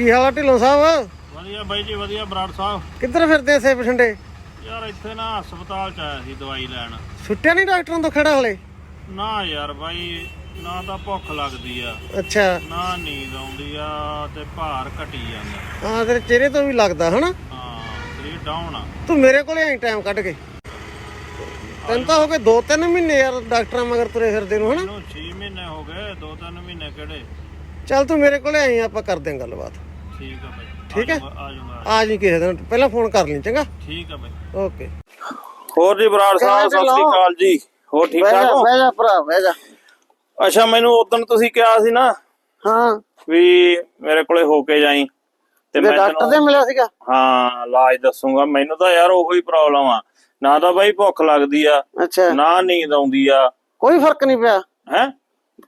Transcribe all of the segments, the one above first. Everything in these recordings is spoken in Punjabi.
ਕੀ ਹਾਲ ਆ ਢਿੱਲੋਂ ਸਾਹਿਬ? ਵਧੀਆ ਬਾਈ ਜੀ ਵਧੀਆ ਬਰਾੜ ਸਾਹਿਬ। ਕਿੱਧਰ ਫਿਰਦੇ ਸੇ ਬਠਿੰਡੇ? ਯਾਰ ਇੱਥੇ ਨਾ ਹਸਪਤਾਲ ਚ ਆਇਆ ਸੀ ਦਵਾਈ ਲੈਣ। ਛੁੱਟਿਆ ਨਹੀਂ ਡਾਕਟਰਾਂ ਤੋਂ ਖੜਾ ਹਲੇ? ਨਾ ਯਾਰ ਬਾਈ ਨਾ ਤਾਂ ਭੁੱਖ ਲੱਗਦੀ ਆ। ਅੱਛਾ। ਨਾ ਨੀਂਦ ਆਉਂਦੀ ਆ ਤੇ ਭਾਰ ਘਟੀ ਜਾਂਦਾ। ਹਾਂ ਤੇਰੇ ਚਿਹਰੇ ਤੋਂ ਵੀ ਲੱਗਦਾ ਹਨਾ? ਹਾਂ ਸਰੀਰ ਡਾਊਨ ਆ। ਤੂੰ ਮੇਰੇ ਕੋਲੇ ਆਈ ਟਾਈਮ ਕੱਢ ਕੇ। ਤੈਨੂੰ ਤਾਂ ਹੋ ਗਏ 2-3 ਮਹੀਨੇ ਯਾਰ ਡਾਕਟਰਾਂ ਮਗਰ ਤੁਰੇ ਫਿਰਦੇ ਨੂੰ ਹਨਾ? ਇਹਨੂੰ 6 ਮਹੀਨੇ ਹੋ ਗਏ 2-3 ਮਹੀਨੇ ਕਿਹੜੇ? ਚੱਲ ਤੂੰ ਮੇਰੇ ਕੋਲੇ ਆਈ ਆਪਾਂ ਕਰਦੇ ਆਂ ਗੱਲਬਾਤ। ਠੀਕ ਆ ਬਾਈ। ਠੀਕ ਹੈ? ਆ ਜਾਊਗਾ ਆ ਜੀ ਕਿਸੇ ਦਿਨ ਪਹਿਲਾਂ ਫੋਨ ਕਰ ਲਈ ਚੰਗਾ? ਠੀਕ ਆ ਬਾਈ। ਓਕੇ। ਹੋਰ ਜੀ ਬਰਾੜ ਸਾਹਿਬ, ਸਤਿ ਸ੍ਰੀ ਅਕਾਲ ਜੀ। ਹੋਰ ਠੀਕ ਬਹਿ ਜਾ ਬਹਿ ਜਾ ਭਰਾ ਬਹਿ ਜਾ। ਅੱਛਾ ਮੈਨੂੰ ਉਦੋਂ ਤੁਸੀਂ ਕਿਹਾ ਸੀ ਨਾ ਹਾਂ। ਵੀ ਮੇਰੇ ਕੋਲੇ ਹੋ ਕੇ ਜਾਈ। ਤੇ ਤੇ ਡਾਕਟਰ ਦੇ ਮਿਲਿਆ ਸੀਗਾ? ਹਾਂ ਇਲਾਜ ਦੱਸੂਗਾ। ਮੈਨੂੰ ਤਾਂ ਯਾਰ ਉਹੀ ਪ੍ਰੋਬਲਮ ਆ। ਨਾ ਤਾਂ ਬਾਈ ਭੁੱਖ ਲੱਗਦੀ ਆ ਨਾ ਨੀਂਦ ਆਉਂਦੀ ਆ। ਕੋਈ ਫ਼ਰਕ ਨਹੀਂ ਪਿਆ। ਹੈ?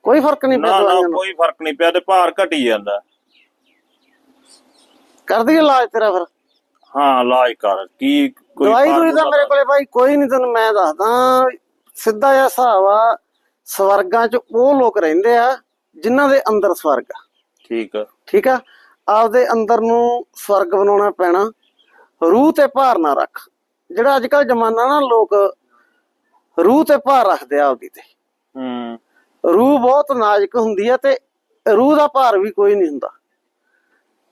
ਕੋਈ ਫ਼ਰਕ ਨਹੀਂ ਪਿਆ ਨੂੰ ਕੋਈ ਫ਼ਰਕ ਨਹੀਂ ਪਿਆ ਤੇ ਭਾਰ ਘਟੀ ਜਾਂਦਾ। ਕਰਦੀ ਇਲਾਜ ਤੇਰਾ ਫਿਰ? ਹਾਂ ਇਲਾਜ ਕਰ। ਕੀ ਕੋਈ ਦਵਾਈ ਦੂਈ ਤਾਂ ਮੇਰੇ ਕੋਲੇ ਭਾਈ ਕੋਈ ਨਹੀਂ ਤੈਨੂੰ ਮੈਂ ਦੱਸਦਾ। ਸਿੱਧਾ ਜਿਹਾ ਹਿਸਾਬ ਆ ਸਵਰਗਾਂ 'ਚ ਉਹ ਲੋਕ ਰਹਿੰਦੇ ਆ ਜਿਨ੍ਹਾਂ ਦੇ ਅੰਦਰ ਸਵਰਗ ਆ। ਠੀਕ ਆ। ਠੀਕ ਆ? ਆਪਦੇ ਅੰਦਰ ਨੂੰ ਸਵਰਗ ਬਣਾਉਣਾ ਪੈਣਾ। ਰੂਹ ਤੇ ਭਾਰ ਨਾ ਰੱਖ। ਜਿਹੜਾ ਅੱਜ ਕੱਲ ਜ਼ਮਾਨਾ ਨਾ ਲੋਕ ਰੂਹ ਤੇ ਭਾਰ ਰੱਖਦੇ ਆ ਆਪਦੀ ਤੇ। ਹੂੰ। ਰੂਹ ਬਹੁਤ ਨਾਜ਼ੁਕ ਹੁੰਦੀ ਆ ਤੇ ਰੂਹ ਦਾ ਭਾਰ ਵੀ ਕੋਈ ਨਹੀਂ ਹੁੰਦਾ।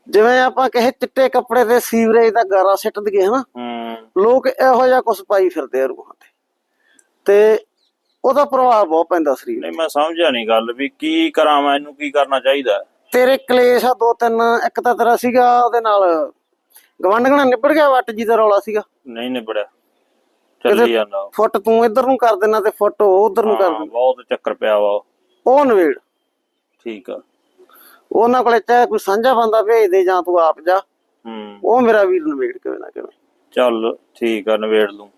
ਜਿਵੇਂ ਆਪਾਂ ਕਹੇ ਚਿੱਟੇ ਕੱਪੜੇ ਤੇ ਸੀਵਰੇਜ ਦਾ ਗਾਰਾ ਸਿੱਟ ਦਈਏ ਹਨਾ ਲੋਕ ਇਹੋ ਜਿਹਾ ਕੁਝ ਪਾਈ ਫਿਰਦੇ ਆ ਰੂਹਾਂ ਤੇ। ਤੇ ਉਹਦਾ ਪ੍ਰਭਾਵ ਬਹੁਤ ਪੈਂਦਾ ਸਰੀਰ ਨਹੀਂ ਮੈਂ ਸਮਝਿਆ ਨਹੀਂ ਗੱਲ ਵੀ ਕੀ ਕਰਾਂ ਮੈਂ ਇਹਨੂੰ ਕੀ ਕਰਨਾ ਚਾਹੀਦਾ? ਤੇਰੇ ਕਲੇਸ਼ ਆ ਦੋ ਤਿੰਨ ਇੱਕ ਤਾਂ ਤੇਰਾ ਸੀਗਾ ਉਹਦੇ ਨਾਲ ਗਵੰਡਗਣਾ ਨਿਬੜ ਗਿਆ ਵੱਟ ਜੀ ਦਾ ਰੌਲਾ ਸੀਗਾ? ਨਹੀਂ ਨਿਬੜਿਆ। ਚੱਲੀ ਜਾਂਦਾ ਫੁੱਟ ਤੂੰ ਇੱਧਰ ਨੂੰ ਕਰ ਦੇਣਾ ਤੇ ਫੁੱਟ ਉਹ ਉਧਰ ਨੂੰ ਕਰ ਦੇਣਾ। ਬਹੁਤ ਚੱਕਰ ਪਿਆ ਵਾ। ਉਹ ਨਵੇੜ। ਠੀਕ ਆ। ਉਹਨਾਂ ਕੋਲੇ ਚਾਹੇ ਕੋਈ ਸਾਂਝਾ ਬੰਦਾ ਭੇਜ ਦੇ ਜਾਂ ਤੂੰ ਆਪ ਜਾ। ਹੂੰ। ਉਹ ਮੇਰਾ ਵੀਰ ਨਵੇੜ ਕਿਵੇਂ ਨਾ ਕਿਵੇਂ ਚੱਲ ਠੀਕ ਆ ਨਵੇੜ ਲੂੰ।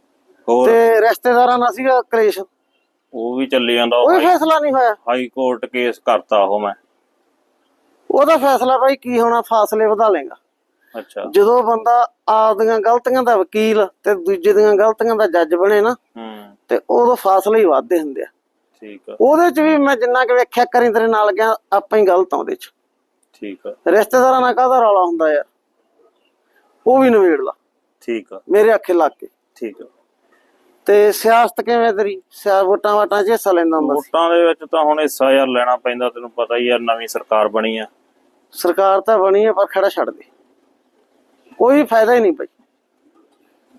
ਹੋਰ? ਤੇ ਰਿਸ਼ਤੇਦਾਰਾਂ ਨਾਲ ਸੀਗਾ ਕਲੇਸ਼? ਉਹ ਵੀ ਚੱਲੀ ਜਾਂਦਾ ਉਹ ਫੈਸਲਾ ਨਹੀਂ ਹੋਇਆ। ਹਾਈ ਕੋਰਟ ਕੇਸ ਕਰਤਾ ਉਹ ਮੈਂ। ਉਹਦਾ ਫੈਸਲਾ ਭਾਈ ਕੀ ਹੋਣਾ ਫਾਸਲੇ ਵਧਾ ਲੇਗਾ ਅੱਛਾ। ਜਦੋਂ ਬੰਦਾ ਆਪਦੀਆਂ ਗਲਤੀਆਂ ਦਾ ਵਕੀਲ ਤੇ ਦੂਜੇ ਦੀਆਂ ਗਲਤੀਆਂ ਦਾ ਜੱਜ ਬਣੇ ਨਾ ਹੂੰ। ਤੇ ਉਦੋਂ ਫਾਸਲੇ ਹੀ ਵੱਧਦੇ ਹੁੰਦੇ ਆ। ਠੀਕ ਆ। ਉਹਦੇ ਚ ਵੀ ਮੈਂ ਜਿੰਨਾ ਕਿ ਵੇਖਿਆ ਕਰੀ ਤੇਰੇ ਨਾਲ ਗਿਆ ਆਪਾਂ ਹੀ ਗਲਤ ਆ ਉਹਦੇ ਚ। ਠੀਕ ਆ। ਰਿਸ਼ਤੇਦਾਰਾਂ ਨਾਲ ਕਾਹਦਾ ਰੌਲਾ ਹੁੰਦਾ ਯਾਰ? ਉਹ ਵੀ ਨਵੇੜ ਲਾ। ਠੀਕ ਆ। ਮੇਰੇ ਅੱਖੇ ਲੱਗ ਕੇ। ਠੀਕ ਆ। ਤੇ ਸਿਆਸਤ ਕਿਵੇਂ ਤੇਰੀ? ਸਿਆ ਵੋਟਾਂ ਵਾਟਾਂ 'ਚ ਹਿੱਸਾ ਲੈਂਦਾ ਹੁੰਦਾ ਸੀ? ਵੋਟਾਂ ਦੇ ਵਿੱਚ ਤਾਂ ਹੁਣ ਹਿੱਸਾ ਯਾਰ ਲੈਣਾ ਪੈਂਦਾ ਤੈਨੂੰ ਪਤਾ ਹੀ ਯਾਰ ਨਵੀਂ ਸਰਕਾਰ ਬਣੀ ਆ। ਸਰਕਾਰ ਤਾਂ ਬਣੀ ਹੈ ਪਰ ਖੜਾ ਛੱਡ ਦੇ। ਕੋਈ ਫਾਇਦਾ ਹੀ ਨਹੀਂ ਭਾਈ।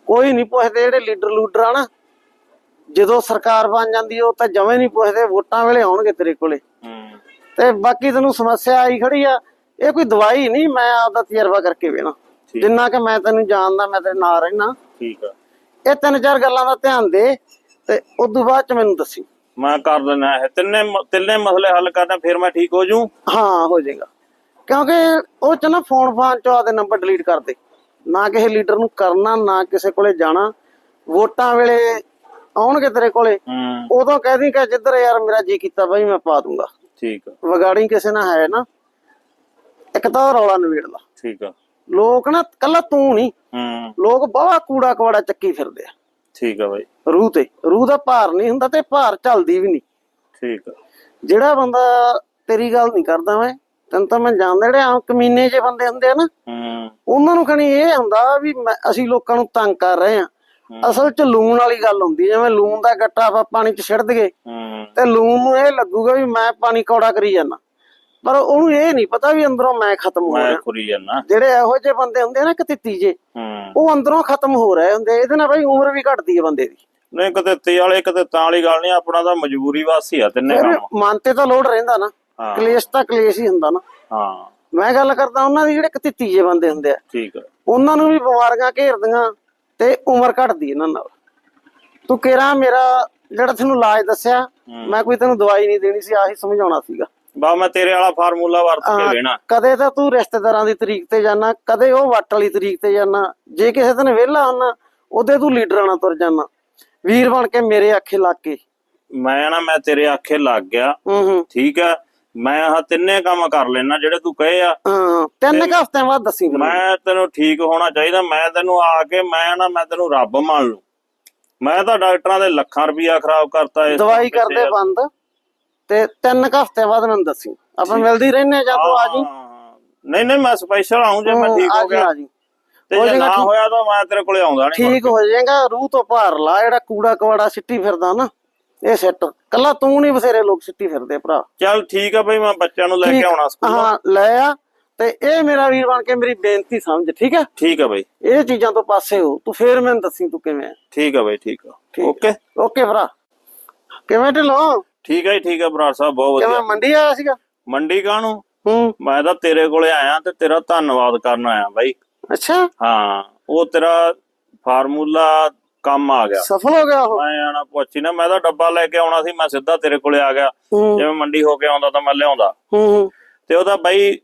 ਕੋਈ ਨਹੀਂ ਪੁੱਛਦੇ ਜਿਹੜੇ ਲੀਡਰ ਲੂਡਰ ਆ ਨਾ ਜਦੋਂ ਸਰਕਾਰ ਬਣ ਜਾਂਦੀ ਉਹ ਤਾਂ ਜਮੇ ਨਹੀਂ ਪੁੱਛਦੇ ਵੋਟਾਂ ਵੇਲੇ ਆਉਣਗੇ ਤੇਰੇ ਕੋਲੇ। ਹੂੰ। ਤੇ ਬਾਕੀ ਤੈਨੂੰ ਸਮੱਸਿਆ ਆਈ ਖੜੀ ਆ ਇਹ ਕੋਈ ਦਵਾਈ ਨਹੀਂ ਮੈਂ ਆਪਦਾ ਤਜਰਬਾ ਕਰਕੇ ਵੇਣਾ। ਜਿੰਨਾ ਕਿ ਮੈਂ ਤੈਨੂੰ ਜਾਣਦਾ ਮੈਂ ਤੇਰੇ ਨਾਲ ਰਹਿਣਾ ਠੀਕ ਆ। ਇਹ ਤਿੰਨ ਚਾਰ ਗੱਲਾਂ ਦਾ ਧਿਆਨ ਦੇ ਤੇ ਉਸ ਤੋਂ ਬਾਅਦ ਚ ਮੈਨੂੰ ਦੱਸੀ। ਮੈਂ ਕਰ ਦਿੰਦਾ ਇਹ। ਤਿੰਨੇ ਤਿੰਨੇ ਮਸਲੇ ਹੱਲ ਕਰਨਾ ਫਿਰ ਮੈਂ ਠੀਕ ਹੋ ਜੂ? ਹਾਂ ਹੋ ਜਾਏਗਾ। ਕਿਉਂਕਿ ਉਹ ਚ ਨਾ ਫੋਨ ਫਾਨ ਚੋਂ ਆਦੇ ਨੰਬਰ ਡਿਲੀਟ ਕਰ ਦੇ। ਨਾ ਕਿਸੇ ਲੀਡਰ ਨੂੰ ਕਰਨਾ ਨਾ ਕਿਸੇ ਕੋਲੇ ਜਾਣਾ। ਵੋਟਾਂ ਵੇਲੇ ਆਉਣਗੇ ਤੇਰੇ ਕੋਲੇ। ਹੂੰ। ਉਦੋਂ ਕਹਿ ਦੀ ਕਿ ਜਿੱਧਰ ਯਾਰ ਮੇਰਾ ਜੀ ਕੀਤਾ ਬਾਈ ਮੈਂ ਪਾ ਦੂੰਗਾ। ਠੀਕ ਆ। ਵਿਗਾੜੀ ਕਿਸੇ ਨਾਲ ਹੈ ਨਾ। ਇੱਕ ਤਾਂ ਰੌਲਾ ਨਵੇੜ ਲਾ। ਠੀਕ ਆ। ਲੋਕ ਨਾ ਕੱਲਾ ਤੂੰ ਨਹੀਂ ਹੂੰ। ਲੋਕ ਬਾਵਾ ਕੂੜਾ ਕਵਾੜਾ ਚੱਕੀ ਫਿਰਦੇ ਆ। ਠੀਕ ਆ ਬਾਈ। ਰੂਹ ਤੇ ਰੂਹ ਦਾ ਭਾਰ ਨਹੀਂ ਹੁੰਦਾ ਤੇ ਭਾਰ ਚੱਲਦੀ ਵੀ ਨਹੀਂ ਠੀਕ ਆ। ਜਿਹੜਾ ਬੰਦਾ ਤੇਰੀ ਗੱਲ ਨਹੀਂ ਕਰਦਾ ਮੈਂ ਤੈਨੂੰ ਤਾਂ ਮੈਂ ਜਾਣਦਾ ਜਿਹੜੇ ਆਮ ਕਮੀਨੇ ਜੇ ਬੰਦੇ ਹੁੰਦੇ ਆ ਨਾ ਹੂੰ। ਉਹਨਾਂ ਨੂੰ ਕਣੀ ਇਹ ਹੁੰਦਾ ਵੀ ਮੈਂ- ਅਸੀਂ ਲੋਕਾਂ ਨੂੰ ਤੰਗ ਕਰ ਰਹੇ ਆ। ਅਸਲ 'ਚ ਲੂਣ ਵਾਲੀ ਗੱਲ ਹੁੰਦੀ ਜਿਵੇਂ ਲੂਣ ਦਾ ਗੱਟਾ ਆਪਾਂ ਪਾਣੀ 'ਚ ਛਿੜਦ ਗਏ ਹੂੰ। ਤੇ ਲੂਣ ਨੂੰ ਇਹ ਲੱਗੂਗਾ ਵੀ ਮੈਂ ਪਾਣੀ ਕੌੜਾ ਕਰੀ ਜਾਂਦਾ ਪਰ ਉਹਨੂੰ ਇਹ ਨਹੀਂ ਪਤਾ ਵੀ ਅੰਦਰੋਂ ਮੈਂ ਖਤਮ ਹੋ ਮੈਂ ਰਿਹਾ। ਖੁਰੀ ਜਾਨਾ ਜਿਹੜੇ ਇਹੋ ਜਿਹੇ ਬੰਦੇ ਹੁੰਦੇ ਆ ਨਾ ਕਤਿੱਤੀ ਜੇ ਹੂੰ। ਉਹ ਅੰਦਰੋਂ ਖਤਮ ਹੋ ਰਹੇ ਹੁੰਦੇ। ਇਹਦੇ ਨਾਲ ਬਈ ਉਮਰ ਵੀ ਘਟਦੀ ਹੈ ਬੰਦੇ ਦੀ। ਨਹੀਂ ਕਿਤੇ ਤੀ ਵਾਲੇ ਕਿਤੇ ਤਾਂ ਵਾਲੀ ਗੱਲ ਨਹੀਂ ਆਪਣਾ ਤਾਂ ਮਜਬੂਰੀ ਵਾਸੀ ਆ ਤਿੰਨੇ ਫਿਰ ਕੰਮ। ਮਨ ਤੇ ਤਾਂ ਲੋਡ ਰਹਿੰਦਾ ਨਾ। ਹਾਂ। ਕਲੇਸ਼ ਤਾਂ ਕਲੇਸ਼ ਹੀ ਹੁੰਦਾ ਨਾ। ਹਾਂ। ਮੈਂ ਗੱਲ ਕਰਦਾ ਉਹਨਾਂ ਦੀ ਜਿਹੜੇ ਕਤਿੱਤੀ ਜੇ ਬੰਦੇ ਹੁੰਦੇ ਆ। ਠੀਕ ਆ। ਉਹਨਾਂ ਨੂੰ ਵੀ ਬਿਮਾਰੀਆਂ ਘੇਰਦੀਆਂ ਤੇ ਉਮਰ ਘਟਦੀ ਇਹਨਾਂ ਨਾਲ। ਤੂੰ ਕਿਹੜਾ ਮੇਰਾ ਜਿਹੜਾ ਤੈਨੂੰ ਇਲਾਜ ਦੱਸਿਆ ਮੈਂ ਕੋਈ ਤੈਨੂੰ ਦਵਾਈ ਨਹੀਂ ਦੇਣੀ ਸੀ ਆਹੀ ਸਮਝਾਉਣਾ ਸੀਗਾ। ਬਾ ਮੈਂ ਤੇਰੇ ਵਾਲਾ ਫਾਰਮੂਲਾ ਵਰਤ ਕੇ ਵੇਣਾ ਕਦੇ ਤਾਂ ਤੂੰ ਰਿਸ਼ਤੇਦਾਰਾਂ ਦੀ ਤਰੀਕ ਤੇ ਜਾਣਾ ਕਦੇ ਉਹ ਵੱਟ ਵਾਲੀ ਤਰੀਕ ਤੇ ਜਾਣਾ ਜੇ ਕਿਸੇ ਦਿਨ ਵਿਹਲਾ ਹੁੰਨਾ ਉਹਦੇ ਤੂੰ ਲੀਡਰਾਂ ਨਾਲ ਤੁਰ ਜਾਣਾ ਵੀਰ ਬਣ ਕੇ ਮੇਰੇ ਆਖੇ ਲੱਗ ਕੇ ਮੈਂ ਨਾ ਮੈਂ ਤੇਰੇ ਆਖੇ ਲੱਗ ਗਿਆ। ਠੀਕ ਆ। ਮੈਂ ਆਹ ਤਿੰਨੇ ਕੰਮ ਕਰ ਲੈਣਾ ਜਿਹੜੇ ਤੂੰ ਕਹੇ ਆ। ਹਾਂ ਤਿੰਨ ਕੁ ਹਫ਼ਤਿਆਂ ਬਾਅਦ ਦੱਸੀ ਮੈਂ ਤੈਨੂੰ ਠੀਕ ਹੋਣਾ ਚਾਹੀਦਾ। ਮੈਂ ਤੈਨੂੰ ਆ ਕੇ ਮੈਂ ਨਾ ਮੈਂ ਤੈਨੂੰ ਰੱਬ ਮੰਨ ਲੂ ਮੈਂ ਤਾਂ ਡਾਕਟਰਾਂ ਦੇ ਲੱਖਾਂ ਰੁਪਇਆ ਖਰਾਬ ਕਰਤਾ ਇਸ ਦਵਾਈ ਕਰਦੇ। ਬੰਦ। ਤੇ ਤਿੰਨ ਕੁ ਹਫ਼ਤਿਆਂ ਬਾਅਦ ਮੈਨੂੰ ਦੱਸੀ। ਆਪਾਂ ਮਿਲਦੀ ਰਹਿੰਦੇ ਆ ਜਾਂ ਤੂੰ ਆ ਜੀ। ਨਹੀਂ ਨਹੀਂ ਮੈਂ ਸਪੈਸ਼ਲ ਆਉਂ ਜੇ ਮੈਂ ਠੀਕ ਹੋ ਗਿਆ। ਆ ਜੀ। ਤੇ ਜੇ ਨਾ। ਹੋਇਆ ਤਾਂ ਮੈਂ ਤੇਰੇ ਕੋਲੇ ਆਉਂਦਾ ਨਹੀਂ ਠੀਕ ਹੋ ਜਾਏਗਾ ਰੂਹ ਤੋਂ ਭਾਰ ਲਾ ਜਿਹੜਾ ਕੂੜਾ ਕਵਾੜਾ ਸਿੱਟੀ ਫਿਰਦਾ ਨਾ ਇਹ ਸੈੱਟ ਕੱਲਾ ਤੂੰ ਨਹੀਂ ਬਥੇਰੇ ਲੋਕ ਸਿੱਟੀ ਫਿਰਦੇ ਭਰਾ। ਚੱਲ ਠੀਕ ਆ ਬਈ ਮੈਂ ਬੱਚਿਆਂ ਨੂੰ ਲੈ ਕੇ ਆਉਣਾ ਸਕੂਲ। ਹਾਂ ਲੈ ਆ। ਤੇ ਇਹ ਮੇਰਾ ਵੀਰ ਬਣ ਕੇ ਮੇਰੀ ਬੇਨਤੀ ਸਮਝ ਠੀਕ ਹੈ ਠੀਕ ਆ ਬਈ। ਇਹ ਚੀਜ਼ਾਂ ਤੋਂ ਪਾਸੇ ਹੋ। ਤੂੰ ਫੇਰ ਮੈਨੂੰ ਦੱਸੀ ਤੂੰ ਕਿਵੇਂ ਆ। ਠੀਕ ਆ ਬਈ ਠੀਕ ਆ। ਓਕੇ। ਓਕੇ ਭਰਾ। ਕਿਵੇਂ ਢਿੱਲੋਂ? ਠੀਕ ਜੀ ਠੀਕ ਆ ਬਰਾੜ ਸਾਹਿਬ ਬਹੁਤ ਕਿਵੇਂ ਵਧੀਆ ਮੰਡੀ ਆਇਆ ਸੀਗਾ? ਮੰਡੀ ਕਾਹਨੂੰ? ਹੂੰ। ਮੈਂ ਤਾਂ ਤੇਰੇ ਕੋਲੇ ਆਇਆ ਤੇ ਤੇਰਾ ਧੰਨਵਾਦ ਕਰਨ ਆਇਆ ਬਾਈ। ਅੱਛਾ। ਹਾਂ ਉਹ ਤੇਰਾ ਫਾਰਮੂਲਾ ਕੰਮ ਆ ਗਿਆ। ਸਫਲ ਹੋ ਗਿਆ ਉਹ? ਮੈਂ ਆਣਾ ਪੁੱਛੀ ਨਾ ਮੈਂ ਤਾਂ ਡੱਬਾ ਲੈ ਕੇ ਆਉਣਾ ਸੀ ਮੈਂ ਸਿੱਧਾ ਤੇਰੇ ਕੋਲੇ ਆ ਗਿਆ। ਹੂੰ। ਜਿਵੇਂ ਮੰਡੀ ਹੋ ਕੇ ਆਉਂਦਾ ਤਾਂ ਮੈਂ ਲਿਆਉਂਦਾ। ਹੂੰ ਹੂੰ, ਤੇ ਉਹਦਾ ਬਾਈ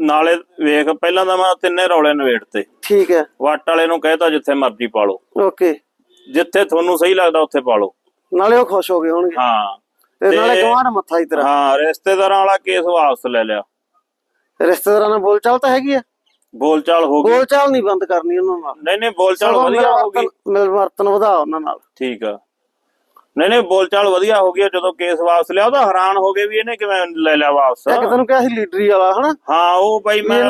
ਨਾਲੇ ਵੇਖ ਪਹਿਲਾਂ ਤਾਂ ਮੈਂ ਤਿੰਨੇ ਰੌਲੇ ਨਵੇੜ ਤੇ ਠੀਕ ਹੈ। ਵੱਟ ਵਾਲੇ ਨੂੰ ਕਹਿਤਾ ਜਿੱਥੇ ਮਰਜ਼ੀ ਪਾ ਲਓ। ਓਕੇ। ਜਿੱਥੇ ਤੁਹਾਨੂੰ ਸਹੀ ਲੱਗਦਾ ਉੱਥੇ ਪਾ ਲਓ। ਨਾਲੇ ਉਹ ਖੁਸ਼ ਹੋ ਗਏ ਹੋਣਗੇ। ਹਾਂ। ਤੇ ਨਾਲੇ ਗਵਾਂਢ ਮੱਥਾ ਹੀ ਤੇਰਾ ਹਾਂ ਰਿਸ਼ਤੇਦਾਰਾਂ ਵਾਲਾ ਕੇਸ ਵਾਪਸ ਲੈ ਲਿਆ। ਰਿਸ਼ਤੇਦਾਰਾਂ ਨਾਲ ਬੋਲਚਾਲ ਤਾਂ ਹੈਗੀ ਆ। ਬੋਲਚਾਲ ਹੋ ਗਈ। ਬੋਲਚਾਲ ਨਹੀਂ ਬੰਦ ਕਰਨੀ ਉਹਨਾਂ ਨਾਲ। ਨਹੀਂ ਨਹੀਂ ਬੋਲਚਾਲ ਵਧੀਆ ਹੋ ਗਈ। ਮਿਲਵਰਤਨ ਮਿਲਵਰਤਨ ਵਧਾ ਉਹਨਾਂ ਨਾਲ। ਠੀਕ ਆ। ਨਹੀਂ ਨਹੀਂ ਬੋਲਚਾਲ ਵਧੀਆ ਹੋ ਗਈ ਜਦੋਂ ਕੇਸ ਵਾਪਸ ਲਿਆ ਉਹਦਾ ਹੈਰਾਨ ਹੋ ਗਏ ਵੀ ਇਹਨੇ ਕਿਵੇਂ ਲੈ ਲਿਆ ਵਾਪਸ। ਇੱਕ ਤੈਨੂੰ ਕਿਹਾ ਸੀ ਲੀਡਰੀ ਵਾਲਾ ਹਨਾ? ਹਾਂ ਉਹ ਬਾਈ ਮੈਂ।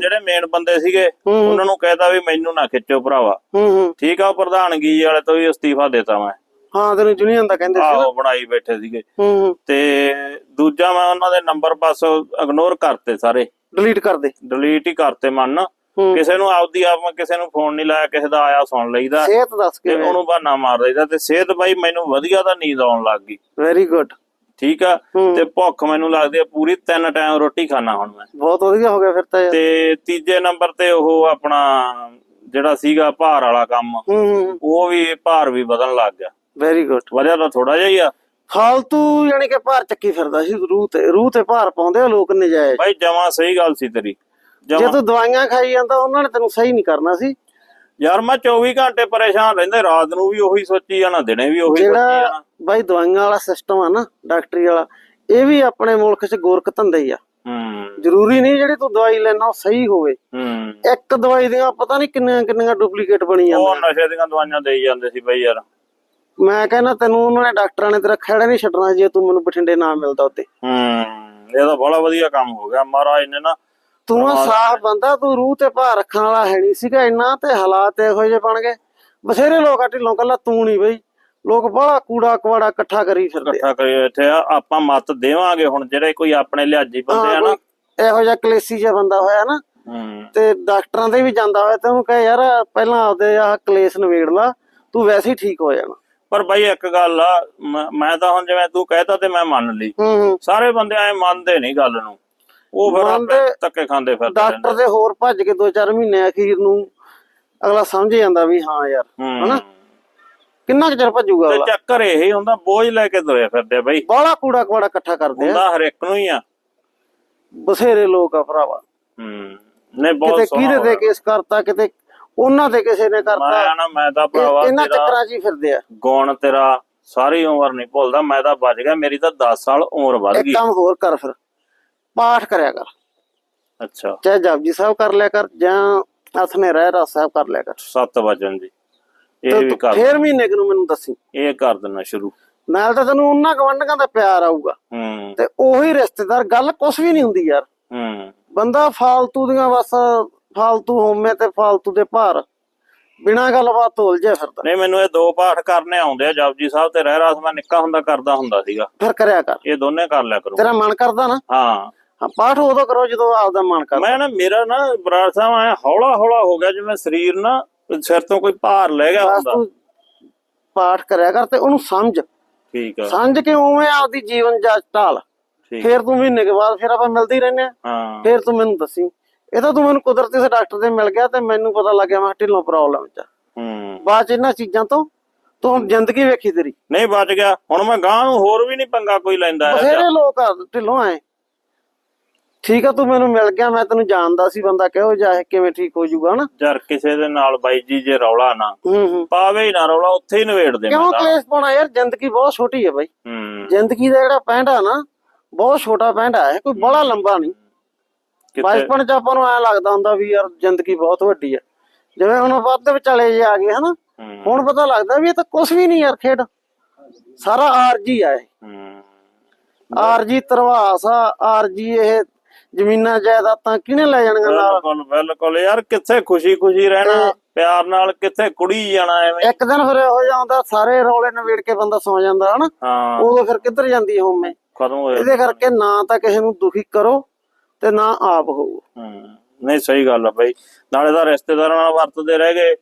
ਜਿਹੜੇ ਮੇਨ ਬੰਦੇ ਸੀਗੇ ਉਹਨਾਂ ਨੂੰ ਕਹਿਤਾ ਵੀ ਮੈਨੂੰ ਨਾ ਖਿੱਚੋ ਭਰਾਵਾ। ਠੀਕ ਆ ਪ੍ਰਧਾਨਗੀ ਵਾਲੇ ਤੋਂ ਵੀ ਅਸਤੀਫਾ ਦੇਤਾ ਮੈਂ। ਹਾਂ ਤੈਨੂੰ ਜੁਨੀਅਨ ਦਾ ਕਹਿੰਦੇ ਸੀ ਆਹੋ ਬਣਾਈ ਬੈਠੇ ਸੀਗੇ। ਹੂੰ ਤੇ ਦੂਜਾ ਮੈਂ ਉਹਨਾਂ ਦੇ ਨੰਬਰ ਬਸ ਇਗਨੋਰ ਕਰਤੇ ਸਾਰੇ। ਡਿਲੀਟ ਕਰ ਦੇ। ਡਿਲੀਟ ਹੀ ਕਰਤੇ ਮੰਨ। ਕਿਸੇ ਨੂੰ ਆਪਦੀ ਆਪ ਮੈਂ ਕਿਸੇ ਨੂੰ ਫੋਨ ਨਹੀਂ ਲਾਇਆ ਕਿਸੇ ਦਾ ਆਇਆ ਸੁਣ ਲਈਦਾ। ਸਿਹਤ ਦੱਸ ਕੇ ਉਹਨੂੰ ਬਹਾਨਾ ਮਾਰ ਦਈਦਾ। ਤੇ ਸਿਹਤ ਬਾਈ ਮੈਨੂੰ ਵਧੀਆ ਤਾਂ ਨੀਂਦ ਆਉਣ ਲੱਗ ਗਈ। ਵੈਰੀ ਗੁੱਡ ਠੀਕ ਆ। ਤੇ ਭੁੱਖ ਮੈਨੂੰ ਲੱਗਦੀ ਆ ਪੂਰੀ। ਤਿੰਨ ਟਾਈਮ ਰੋਟੀ ਖਾਣਾ ਹੁਣ ਮੈਂ। ਬਹੁਤ ਵਧੀਆ ਹੋ ਗਿਆ ਫਿਰ ਤਾਂ ਤੇ ਤੀਜੇ ਨੰਬਰ ਤੇ ਉਹ ਆਪਣਾ ਜਿਹੜਾ ਸੀਗਾ ਭਾਰ ਵਾਲਾ ਕੰਮ ਉਹ ਵੀ ਭਾਰ ਵੀ ਵਧਣ ਲੱਗ ਗਿਆ। ਵੈਰੀ ਗੁੱਡ ਵਧਿਆ ਤਾਂ ਥੋੜਾ ਜਿਹਾ ਹੀ ਆ। ਫਾਲਤੂ ਯਾਨੀ ਕਿ ਭਾਰ ਚੱਕੀ ਫਿਰਦਾ ਸੀ ਰੂਹ ਤੇ ਰੂਹ ਤੇ ਭਾਰ ਪਾਉਂਦੇ ਆ ਲੋਕ ਨਜਾਇਜ਼ ਬਾਈ ਜਮਾ ਸਹੀ ਗੱਲ ਸੀ ਤੇਰੀ। ਜੇ ਜਮਾ ਤੂੰ ਦਵਾਈਆਂ ਖਾਈ ਜਾਂਦਾ ਉਹਨਾਂ ਨੇ ਤੈਨੂੰ ਸਹੀ ਨਹੀਂ ਕਰਨਾ ਸੀ। ਯਾਰ ਮੈਂ 24 ਘੰਟੇ ਪਰੇਸ਼ਾਨ ਰਹਿੰਦਾ ਰਾਤ ਨੂੰ ਵੀ ਉਹੀ ਸੋਚੀ ਜਾਣਾ ਦਿਨੇ ਵੀ ਉਹੀ ਸੋਚੀ ਜਿਹੜਾ ਜਾਣਾ। ਬਾਈ ਦਵਾਈਆਂ ਵਾਲਾ ਸਿਸਟਮ ਆ ਨਾ ਡਾਕਟਰੀ ਵਾਲਾ ਇਹ ਵੀ ਆਪਣੇ ਮੁਲਕ 'ਚ ਗੋਰਖ ਧੰਦੇ ਹੀ ਆ। ਹੂੰ। ਜ਼ਰੂਰੀ ਨਹੀਂ ਜਿਹੜੀ ਤੂੰ ਦਵਾਈ ਲੈਣਾ ਉਹ ਸਹੀ ਹੋਵੇ। ਹੂੰ। ਇੱਕ ਦਵਾਈ ਦੀਆਂ ਪਤਾ ਨਹੀਂ ਕਿੰਨੀਆਂ ਕਿੰਨੀਆਂ ਡੁਪਲੀਕੇਟ ਬਣੀ ਉਹ ਜਾਂਦੀਆਂ। ਨਸ਼ੇ ਦੀਆਂ ਦਵਾਈਆਂ ਦੇਈ ਜਾਂਦੇ ਸੀ ਬਈ ਯਾਰ। ਮੈਂ ਕਹਿੰਦਾ ਤੈਨੂੰ ਉਹਨਾਂ ਨੇ ਡਾਕਟਰਾਂ ਨੇ ਤੇਰਾ ਖੜਾ ਨਹੀਂ ਛੱਡਣਾ ਜੇ ਤੂੰ ਮੈਨੂੰ ਬਠਿੰਡੇ ਨਾ ਮਿਲਦਾ ਉੱਤੇ ਹੂੰ ਇਹ ਤਾਂ ਬੜਾ ਵਧੀਆ ਕੰਮ ਹੋ ਗਿਆ। ਮਹਾਰਾਜ ਨੇ ਨਾ ਤੂੰ ਆ ਸਾਫ਼ ਬੰਦਾ ਤੂੰ ਰੂਹ ਤੇ ਭਾਰ ਰੱਖਣ ਵਾਲਾ ਹੈ ਨਹੀਂ ਸੀਗਾ ਇੰਨਾ ਤੇ ਹਾਲਾਤ ਇਹੋ ਜਿਹੇ ਬਣ ਗਏ। ਬਥੇਰੇ ਲੋਕ ਆ ਢਿੱਲੋਂ ਕੱਲਾ ਤੂੰ ਨਹੀਂ ਬਈ। ਲੋਕ ਬੜਾ ਕੂੜਾ ਕਵਾੜਾ ਇਕੱਠਾ ਕਰੀ ਫਿਰਦੇ ਆ। ਇਕੱਠਾ ਕਰੀ ਇੱਥੇ ਆ, ਆਪਾਂ ਮਤ ਦੇਵਾਂਗੇ ਹੁਣ ਜਿਹੜੇ ਕੋਈ ਆਪਣੇ ਲਿਹਾਜੀ ਬੰਦੇ ਆ ਨਾ। ਇਹੋ ਜਿਹਾ ਕਲੇਸੀ ਜਿਹਾ ਬੰਦਾ ਹੋਇਆ ਨਾ ਤੇ ਡਾਕਟਰਾਂ ਦੇ ਵੀ ਜਾਂਦਾ ਹੋਇਆ ਤੇ ਉਹਨੂੰ ਕਹੇ ਯਾਰ ਪਹਿਲਾਂ ਆਪਦੇ ਆਹ ਕਲੇਸ਼ ਨਵੇੜ ਲਾ ਤੂੰ ਵੈਸੇ ਹੀ ਠੀਕ ਹੋ ਜਾਣਾ। ਪਰ ਬਾਈ ਇੱਕ ਗੱਲ ਆ ਮੈਂ- ਤਾਂ ਹੁਣ ਜਿਵੇਂ ਤੂੰ ਕਹਿਤਾ ਤੇ ਮੈਂ ਮੰਨ ਲਈ। ਸਾਰੇ ਬੰਦੇ ਐ ਮੰਨਦੇ ਨਹੀਂ ਗੱਲ ਨੂੰ। ਉਹ ਫਿਰ ਆਪੇ ਧੱਕੇ ਖਾਂਦੇ ਫਿਰਦੇ ਡਾਕਟਰ ਦੇ ਹੋਰ ਭੱਜ ਕੇ 2-4 ਮਹੀਨੇ ਅਖੀਰ ਨੂੰ ਅਗਲਾ ਸਮਝ ਜਾਂਦਾ ਵੀ ਹਾਂ ਯਾਰ ਹੂੰ। ਕਿੰਨਾ ਕੁ ਚਿਰ ਭੱਜੂਗਾ ਤੇ ਚੱਕਰ ਇਹ ਹੀ ਹੁੰਦਾ ਬੋਝ ਲੈ ਕੇ ਤੁਰੇ ਫਿਰਦੇ ਬਈ। ਬਾਹਲਾ ਕੂੜਾ ਕਵਾੜਾ ਇਕੱਠਾ ਕਰਦੇ ਆ। ਹੁੰਦਾ ਹਰ ਇੱਕ ਨੂੰ ਹੀ ਆ। ਬਥੇਰੇ ਲੋਕ ਆ ਭਰਾਵਾ। ਹੂੰ। ਨਹੀਂ ਬਹੁਤ ਕਿਤੇ ਕਿਹਦੇ ਤੇ ਕੇਸ ਕਰਤਾ ਕਿਤੇ ਉਹਨਾਂ ਤੇ ਕਿਸੇ ਨੇ ਕਰਤਾ। ਮੈਂ ਨਾ ਮੈਂ ਤਾਂ ਭਰਾਵਾ ਇਹਨਾਂ ਤੇਰਾ ਚੱਕਰਾਂ 'ਚ ਹੀ ਫਿਰਦੇ ਆ। ਗੁਣ ਤੇਰਾ ਸਾਰੀ ਉਮਰ ਨਹੀਂ ਭੁੱਲਦਾ ਮੈਂ ਤਾਂ ਬਚ ਗਿਆ ਮੇਰੀ ਤਾਂ 10 ਸਾਲ ਉਮਰ ਵੱਧ ਇੱਕ ਗਈ। ਕੰਮ ਹੋਰ ਕਰ ਫਿਰ ਪਾਠ ਕਰਿਆ ਕਰ। ਅੱਛਾ। ਚਾਹੇ ਜਪਜੀ ਸਾਹਿਬ ਕਰ ਲਿਆ ਕਰ ਜਾਂ ਹੱਥ ਨੇ ਰਹਿ ਰਾ ਸਾਹਿਬ ਕਰ ਲਿਆ ਕਰ। ਸੱਤ ਵਜਨ ਜੀ। ਇਹ ਤੇ ਵੀ ਤੂੰ ਕਰ ਫੇਰ ਮਹੀਨੇ ਕੁ ਨੂੰ ਮੈਨੂੰ ਦੱਸੀ। ਇਹ ਕਰ ਦੇਣਾ ਸ਼ੁਰੂ। ਨਾਲ ਤਾਂ ਤੈਨੂੰ ਉਹਨਾਂ ਗਵੰਡਾਂ ਦਾ ਪਿਆਰ ਆਊਗਾ। ਹੂੰ। ਤੇ ਉਹੀ ਰਿਸ਼ਤੇਦਾਰ ਗੱਲ ਕੁਛ ਵੀ ਨਹੀਂ ਹੁੰਦੀ ਯਾਰ। ਹੂੰ। ਬੰਦਾ ਫਾਲਤੂ ਦੀਆਂ ਬਸ ਫਾਲਤੂ ਹੋਮੇ ਤੇ ਫਾਲਤੂ ਦੇ ਭਾਰ। ਬਿਨਾਂ ਗੱਲਬਾਤ ਤੋਂ ਉਲਝਿਆ ਫਿਰਦਾ। ਨਹੀਂ ਮੈਨੂੰ ਇਹ ਦੋ ਪਾਠ ਕਰਨੇ ਆਉਂਦੇ ਆ ਜਪਜੀ ਸਾਹਿਬ ਤੇ ਰਹਿ ਰਾਸ ਮੈਂ ਨਿੱਕਾ ਹੁੰਦਾ ਕਰਦਾ ਹੁੰਦਾ ਸੀਗਾ। ਫਿਰ ਕਰਿਆ ਕਰ। ਇਹ ਦੋਨੇ ਕਰ ਲਿਆ ਕਰੋ। ਤੇਰਾ ਮਨ ਕਰਦਾ ਨਾ? ਹਾਂ। ਹਾਂ ਪਾਠ ਉਦੋਂ ਕਰੋ ਜਦੋਂ ਆਪਦਾ ਮਨ ਕਰਦਾ। ਮੈਂ ਨਾ ਮੇਰਾ ਨਾ ਬਰਾੜ ਸਾਹਿਬ ਐ ਹੌਲਾ ਹੌਲਾ ਹੋ ਗਿਆ ਜਿਵੇਂ ਸਰੀਰ ਨਾ ਸਿਰ ਤੋਂ ਕੋਈ ਭਾਰ ਲੈ ਗਿਆ ਹੁੰਦਾ। ਪਾਠ ਕਰਿਆ ਕਰ ਤੇ ਉਹਨੂੰ ਸਮਝ। ਠੀਕ ਆ। ਸਮਝ ਕੇ ਉਵੇਂ ਆਪਦੀ ਜੀਵਨ ਜਾਂਚ ਢਾਲ। ਫੇਰ ਤੂੰ ਮਹੀਨੇ ਕੇ ਬਾਅਦ ਫਿਰ ਆਪਾਂ ਮਿਲਦੇ ਹੀ ਰਹਿੰਦੇ ਆ। ਹਾਂ। ਫੇਰ ਤੂੰ ਮੈਨੂੰ ਦੱਸੀ। ਇਹ ਤਾਂ ਤੂੰ ਮੈਨੂੰ ਕੁਦਰਤੀ ਸੇ ਡਾਕਟਰ ਦੇ ਮਿਲ ਗਿਆ ਤੇ ਮੈਨੂੰ ਪਤਾ ਲੱਗ ਗਿਆ ਮੈਂ ਢਿੱਲੋਂ ਪ੍ਰੋਬਲਮ ਚ। ਹੂੰ। ਬਾਅਦ ਚ ਇਹਨਾਂ ਚੀਜ਼ਾਂ ਤੋਂ ਤੂੰ ਜ਼ਿੰਦਗੀ ਵੇਖੀ ਤੇਰੀ। ਨਹੀਂ ਬਚ ਗਿਆ। ਹੁਣ ਮੈਂ ਗਾਂ ਨੂੰ ਹੋਰ ਵੀ ਨਹੀਂ ਪੰਗਾ ਕੋਈ ਲੈਂਦਾ। ਬਥੇਰੇ ਲੋਕ ਆ ਢਿੱਲੋਂ ਆਏ। ਠੀਕ ਆ ਤੂੰ ਮੈਨੂੰ ਮਿਲ ਗਿਆ ਮੈਂ ਤੈਨੂੰ ਜਾਣਦਾ ਸੀ ਬੰਦਾ ਕਿਹੋ ਜਿਹਾ ਹੈ ਕਿਵੇਂ ਠੀਕ ਹੋ ਜਾਊਗਾ ਹਨਾ? ਯਾਰ ਕਿਸੇ ਦੇ ਨਾਲ ਬਾਈ ਜੀ ਜੇ ਰੌਲਾ ਨਾ ਹੂੰ ਹੂੰ। ਪਾਵੇ ਹੀ ਨਾ ਰੌਲਾ ਉੱਥੇ ਹੀ ਨਵੇੜ ਦੇ ਕਿਉਂ। ਕਲੇਸ਼ ਪਾਉਣਾ ਯਾਰ? ਜ਼ਿੰਦਗੀ ਬਹੁਤ ਛੋਟੀ ਹੈ ਬਾਈ। ਹੂੰ। ਜ਼ਿੰਦਗੀ ਦਾ ਜਿਹੜਾ ਪੈਂਡਾ ਨਾ ਬਹੁਤ ਛੋਟਾ ਪੈਂਡਾ ਹੈ ਕੋਈ ਬੜਾ ਲੰਬਾ ਨਹੀਂ। ਬਚਪਨ ਚ ਆਪਾਂ ਨੂੰ ਐ ਲੱਗਦਾ ਹੁੰਦਾ ਵੀ ਯਾਰ ਜ਼ਿੰਦਗੀ ਬਹੁਤ ਵੱਡੀ ਹੈ ਜਿਵੇਂ ਹੁਣ ਵੱਧ ਵਿਚਾਲੇ ਜੇ ਆ ਗਏ ਹਨਾ? ਹੁਣ ਪਤਾ ਲੱਗਦਾ ਵੀ ਇਹ ਤਾਂ ਕੁਝ ਵੀ ਨਹੀਂ ਯਾਰ ਖੇਡ। ਸਾਰਾ ਆਰਜੀ ਆ ਇਹ। ਆਰਜੀ ਤਰਵਾਸ ਆ ਆਰਜੀ ਇਹ ਜ਼ਮੀਨਾਂ ਜਾਇਦਾਦਾਂ ਕਿਹਨੇ ਲੈ ਜਾਣੀਆਂ ਨਾਲ? ਬਿਲਕੁਲ ਬਿਲਕੁਲ ਯਾਰ ਕਿੱਥੇ ਖੁਸ਼ੀ ਖੁਸ਼ੀ ਰਹਿਣਾ ਪਿਆਰ ਨਾਲ ਕਿੱਥੇ ਕੁੜੀ ਜਾਣਾ ਐਵੇਂ। ਇੱਕ ਦਿਨ ਫਿਰ ਇਹੋ ਜਿਹਾ ਆਉਂਦਾ ਸਾਰੇ ਰੌਲੇ ਨਵੇੜ ਕੇ ਬੰਦਾ ਸੌ ਜਾਂਦਾ ਹਨਾ? ਉਦੋਂ ਫਿਰ ਕਿੱਧਰ ਜਾਂਦੀ ਹੋਮੇ ਖਤਮ ਹੋ ਇਹਦੇ ਕਰਕੇ ਨਾ ਤਾਂ ਕਿਸੇ ਨੂੰ ਦੁਖੀ ਕਰੋ ਤੇ ਨਾ ਆਪ ਹੋਵੋ ਹੂੰ ਨਹੀਂ ਸਹੀ ਗੱਲ ਆ ਬਈ। ਨਾਲੇ ਤਾਂ ਰਿਸ਼ਤੇਦਾਰਾਂ ਨਾਲ ਵਰਤਦੇ ਰਹਿ ਗਏ।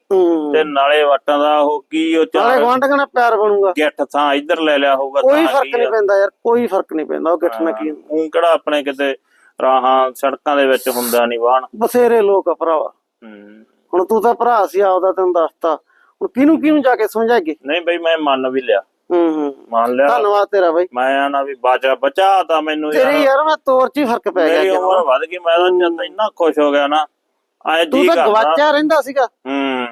ਤੇ ਨਾਲੇ ਵਾਟਾਂ ਦਾ ਉਹ ਕੀ ਉਹ ਨਾਲੇ ਚਾਹ ਨਾਲ ਪਿਆਰ ਬਣੂਗਾ। ਗਿੱਠ ਥਾਂ ਇੱਧਰ ਲੈ ਲਿਆ ਹੋਊਗਾ ਕੋਈ ਫ਼ਰਕ ਨਹੀਂ। ਪੈਂਦਾ ਯਾਰ ਕੋਈ ਫ਼ਰਕ ਨਹੀਂ ਪੈਂਦਾ ਉਹ ਗੱਠ ਨਾ ਕੀ। ਊਂ ਕਿਹੜਾ ਆਪਣੇ ਕਿਤੇ ਰਾਹਾਂ ਸੜਕਾਂ ਦੇ ਵਿੱਚ ਹੁੰਦਾ ਨਹੀਂ ਵਾਹਣ। ਬਥੇਰੇ ਲੋਕ ਭਰਾਵਾ। ਹੂੰ। ਹੁਣ ਤੂੰ ਤਾਂ ਭਰਾ ਸੀ ਆਪਦਾ ਤੈਨੂੰ ਦੱਸਤਾ। ਹੁਣ ਕਿਹਨੂੰ ਕਿਹਨੂੰ ਜਾ ਕੇ ਸਮਝਾਈਏ ਨਹੀਂ ਬਈ ਮੈਂ ਮੰਨ ਵੀ ਲਿਆ। ਹੂੰ ਹੂੰ। ਮੰਨ ਲਿਆ। ਧੰਨਵਾਦ ਤੇਰਾ ਬਾਈ। ਮੈਂ ਆ ਨਾ ਵੀ ਬਾਜਾ ਬਚਾ ਤਾਂ ਮੈਨੂੰ ਤੇਰੀ ਯਾਰ ਮੈਂ ਤੋਰ ਚ ਹੀ ਫ਼ਰਕ ਪੈ ਗਿਆ ਮੇਰੀ। ਉਮਰ ਵੱਧ ਗਈ ਮੈਂ ਤਾਂ ਜਦ ਇੰਨਾ ਖੁਸ਼ ਹੋ ਗਿਆ ਨਾ ਆਏ ਤੂੰ ਜੀ ਤਾਂ ਕਰਦਾ। ਗਵਾਚਿਆ ਰਹਿੰਦਾ ਸੀਗਾ। ਹੂੰ।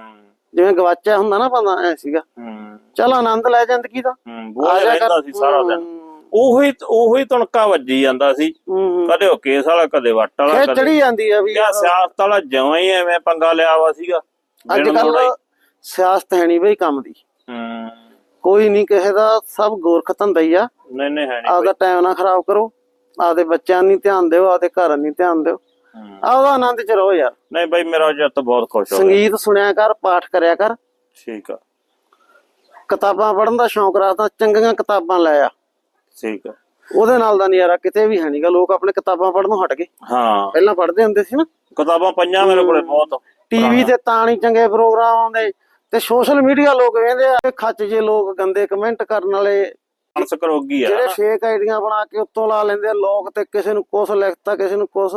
ਜਿਵੇਂ ਗਵਾਚਿਆ ਹੁੰਦਾ ਨਾ ਬੰਦਾ ਐ ਸੀਗਾ। ਹੂੰ। ਚਲ ਆਨੰਦ ਲੈ ਜ਼ਿੰਦਗੀ ਦਾ। ਹੂੰ ਬੋਝ ਰਹਿੰਦਾ ਸੀ ਸਾਰਾ ਦਿਨ। ਹੂੰ, ਉਹੀ ਉਹੀ ਤੁਣਕਾ ਵੱਜੀ ਜਾਂਦਾ ਸੀ। ਹੂੰ ਕਦੇ ਉਹ ਕੇਸ ਵਾਲਾ ਕਦੇ ਵੱਟ ਵਾਲਾ ਖੇ ਕਦੇ ਚੜੀ ਜਾਂਦੀ ਆ ਵੀ ਕਿਆ ਸਿਆਸਤ ਵਾਲਾ ਜਮਾਂ ਹੀ ਐਵੇਂ ਪੰਗਾ ਲਿਆ ਵਾ ਸੀਗਾ। ਅੱਜ ਕੱਲ ਹੀ। ਸਿਆਸਤ ਹੈ ਨਹੀਂ ਬਈ ਕੰਮ ਦੀ। ਹੂੰ। ਕੋਈ ਨਹੀਂ ਕਿਸੇ ਦਾ ਸਭ ਗੋਰਖ ਧੰਦਾ ਹੀ ਆ। ਨਹੀਂ ਨਹੀਂ ਹੈ ਨਹੀਂ ਆਪਦਾ ਟਾਈਮ ਨਾ ਖਰਾਬ ਕਰੋ। ਆਪਦੇ ਬੱਚਿਆਂ ਨਹੀਂ ਧਿਆਨ ਦਿਓ ਆਪਦੇ ਘਰ ਨਹੀਂ ਧਿਆਨ ਦਿਓ। ਆਪਦਾ ਆਨੰਦ ਚ ਰਹੋ ਯਾਰ। ਨਹੀਂ ਬਈ ਮੇਰਾ ਜੱਤ ਬਹੁਤ ਖੁਸ਼ ਹੋ ਗਿਆ। ਸੰਗੀਤ ਸੁਣਿਆ ਕਰ ਪਾਠ ਕਰਿਆ ਕਰ। ਠੀਕ ਆ। ਕਿਤਾਬਾਂ ਪੜ੍ਹਨ ਦਾ ਸ਼ੌਂਕ ਰੱਖਦਾ ਚੰਗੀਆਂ ਕਿਤਾਬਾਂ ਲੈ ਆ। ਠੀਕ ਆ। ਉਹਦੇ ਨਾਲ ਦਾ ਨਜ਼ਾਰਾ ਕਿਤੇ ਵੀ ਹੈ ਨਹੀਂਗਾ ਲੋਕ ਆਪਣੇ ਕਿਤਾਬਾਂ ਪੜ੍ਹਨੋਂ ਹਟ ਗਏ। ਹਾਂ। ਪਹਿਲਾਂ ਪੜ੍ਹਦੇ ਹੁੰਦੇ ਸੀ ਨਾ। ਕਿਤਾਬਾਂ ਪਈਆਂ ਮੇਰੇ ਕੋਲੇ ਬਹੁਤ। ਟੀਵੀ ਤੇ ਤਾਂ ਨਹੀਂ ਚੰਗੇ ਪ੍ਰੋਗਰਾਮ ਆਉਂਦੇ। ਤੇ ਸੋਸ਼ਲ ਮੀਡੀਆ ਲੋਕ ਵੇਖਦੇ ਆ ਖੱਚ ਜੇ ਲੋਕ ਗੰਦੇ ਕਮੈਂਟ ਕਰਨ ਵਾਲੇ। ਅਨਸ ਕਰੋਗੀ ਆ ਜਿਹੜੇ ਫੇਕ ਆਈਡੀਆਂ ਬਣਾ ਕੇ ਉੱਤੋਂ ਲਾ ਲੈਂਦੇ ਆ ਲੋਕ ਤੇ ਕਿਸੇ ਨੂੰ ਕੁਛ ਲਿਖਤਾ ਕਿਸੇ ਨੂੰ ਕੁਛ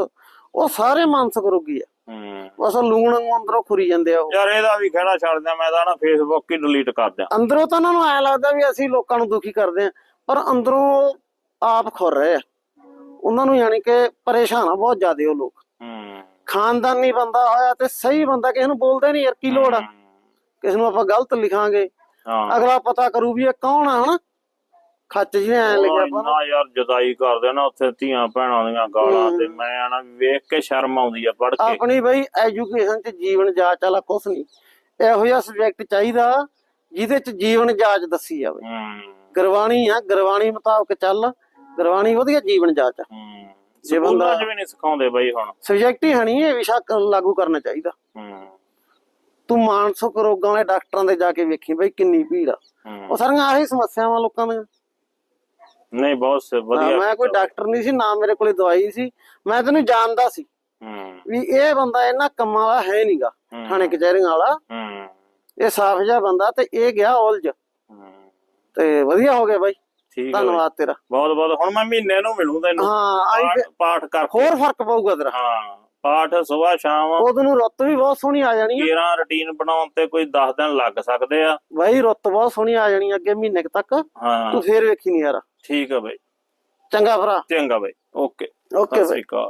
ਉਹ ਸਾਰੇ ਮਾਨਸਿਕ ਰੋਗੀ ਆ। ਹੂੰ। ਬਸ ਲੂਣ ਵਾਂਗੂ ਅੰਦਰੋਂ ਖੁਰੀ ਜਾਂਦੇ ਆ ਉਹ। ਯਾਰ ਇਹਦਾ ਵੀ ਖੜਾ ਛੱਡ ਦਿਆਂ ਮੈਂ ਤਾਂ ਨਾ ਫੇਸਬੁੱਕ ਹੀ ਡਿਲੀਟ ਕਰ ਦਿਆਂ। ਅੰਦਰੋਂ ਤਾਂ ਉਹਨਾਂ ਨੂੰ ਐ ਲੱਗਦਾ ਵੀ ਅਸੀਂ ਲੋਕਾਂ ਨੂੰ ਦੁਖੀ ਕਰਦੇ ਆ ਪਰ ਅੰਦਰੋਂ ਆਪ ਖੁਰ ਰਹੇ ਆ। ਉਹਨਾਂ ਨੂੰ ਯਾਨੀ ਕਿ ਪਰੇਸ਼ਾਨ ਆ ਬਹੁਤ ਜ਼ਿਆਦੇ ਉਹ ਲੋਕ। ਹੂੰ। ਖਾਨਦਾਨੀ ਬੰਦਾ ਹੋਇਆ ਤੇ ਸਹੀ ਬੰਦਾ ਕਿਸੇ ਨੂੰ ਬੋਲਦੇ ਨਹੀਂ ਯਾਰ ਕੀ ਲੋੜ ਆ? ਕਿਸੇ ਨੂੰ ਆਪਾਂ ਗਲਤ ਲਿਖਾਂਗੇ। ਹਾਂ। ਅਗਲਾ ਪਤਾ ਕਰੂ ਵੀ ਇਹ ਕੌਣ ਆ ਹਨਾ? ਖੱਚ ਜੀ ਐ ਲਿਖਿਆ ਆਪਾਂ। ਨਾ ਯਾਰ ਜਦਾਈ ਕਰਦੇ ਨਾ ਉੱਥੇ ਧੀਆਂ ਭੈਣਾਂ ਦੀਆਂ ਗਾਲਾਂ ਤੇ ਮੈਂ ਆਣਾ ਵੇਖ ਕੇ ਸ਼ਰਮ ਆਉਂਦੀ ਆ ਪੜ ਕੇ। ਆਪਣੀ ਬਈ ਐਜੂਕੇਸ਼ਨ ਚ ਜੀਵਨ ਜਾਂਚ ਵਾਲਾ ਕੁਛ ਨਹੀਂ ਇਹੋ ਜਿਹਾ ਸਬਜੈਕਟ ਚਾਹੀਦਾ ਜਿਹਦੇ ਚ ਜੀਵਨ ਜਾਂਚ ਦੱਸੀ ਜਾਵੇ। ਹੂੰ। ਗੁਰਬਾਣੀ ਆ ਗੁਰਬਾਣੀ ਮੁਤਾਬਕ ਚੱਲ ਗੁਰਬਾਣੀ ਵਧੀਆ ਜੀਵਨ ਜਾਂਚ ਆ। ਹੂੰ। ਜੇ ਬੰਦਾ ਜਿਵੇਂ ਨਹੀਂ ਸਿਖਾਉਂਦੇ ਬਈ ਹੁਣ। ਸਬਜੈਕਟ ਹੀ ਹਣੀ ਇਹ ਵਿਸ਼ਾ ਲਾਗੂ ਕਰਨਾ ਚਾਹੀਦਾ। ਹੂੰ। ਤੂੰ ਮਾਨਸਿਕ ਰੋਗਾਂ ਵਾਲੇ ਡਾਕਟਰਾਂ ਦੇ ਜਾ ਕੇ ਵੇਖੀ ਬਈ ਕਿੰਨੀ ਭੀੜ ਆ। ਉਹ ਸਾਰੀਆਂ ਆਹੀ ਸਮੱਸਿਆਵਾਂ ਲੋਕਾਂ ਦੀਆਂ। ਨਹੀਂ ਬਹੁਤ ਵਧੀਆ ਮੈਂ ਕੋਈ ਡਾਕਟਰ ਨਹੀਂ ਸੀ ਨਾ ਮੇਰੇ ਕੋਲੇ ਦਵਾਈ ਸੀ। ਮੈਂ ਤੈਨੂੰ ਜਾਣਦਾ ਸੀ ਵੀ ਇਹ ਬੰਦਾ ਇਹਨਾਂ ਕੰਮਾਂ ਵਾਲਾ ਹੈ ਨਹੀਂਗਾ। ਥਾਣੇ ਕਚਹਿਰੀਆਂ ਵਾਲਾ। ਇਹ ਸਾਫ਼ ਜਿਹਾ ਬੰਦਾ ਤੇ ਇਹ ਗਿਆ ਉਲਝ। ਤੇ ਵਧੀਆ ਹੋ ਗਿਆ ਬਾਈ। ਠੀਕ। ਧੰਨਵਾਦ ਤੇਰਾ। ਬਹੁਤ ਬਹੁਤ। ਹੁਣ ਮੈਂ ਮਹੀਨੇ ਨੂੰ ਮਿਲੂ ਤੈਨੂੰ। ਹਾਂ ਪਾਠ- ਕਰਕੇ। ਹੋਰ ਫ਼ਰਕ ਪਊਗਾ ਤੇਰਾ। ਹਾਂ। ਪਾਠ ਸਵੇਰ ਸ਼ਾਮ। ਉਦੋਂ ਨੂੰ ਰੁੱਤ ਵੀ ਬਹੁਤ ਸੋਹਣੀ ਆ ਜਾਣੀ ਆ। 13 ਰੁਟੀਨ ਬਣਾਉਣ ਤੇ ਕੋਈ 10 ਦਿਨ ਲੱਗ ਸਕਦੇ ਆ। ਬਾਈ ਰੁੱਤ ਬਹੁਤ ਸੋਹਣੀ ਆ ਜਾਣੀ ਅੱਗੇ ਮਹੀਨੇ ਤੱਕ। ਹਾਂ। ਤੂੰ ਫੇਰ ਵੇਖੀ ਨਹੀਂ ਯਾਰ। ਠੀਕ ਆ ਬਈ। ਚੰਗਾ ਭਰਾ। ਚੰਗਾ ਬਈ। ਓਕੇ। ਓਕੇ ਸਤਿ ਬਾਈ ਸ੍ਰੀ ਅਕਾਲ।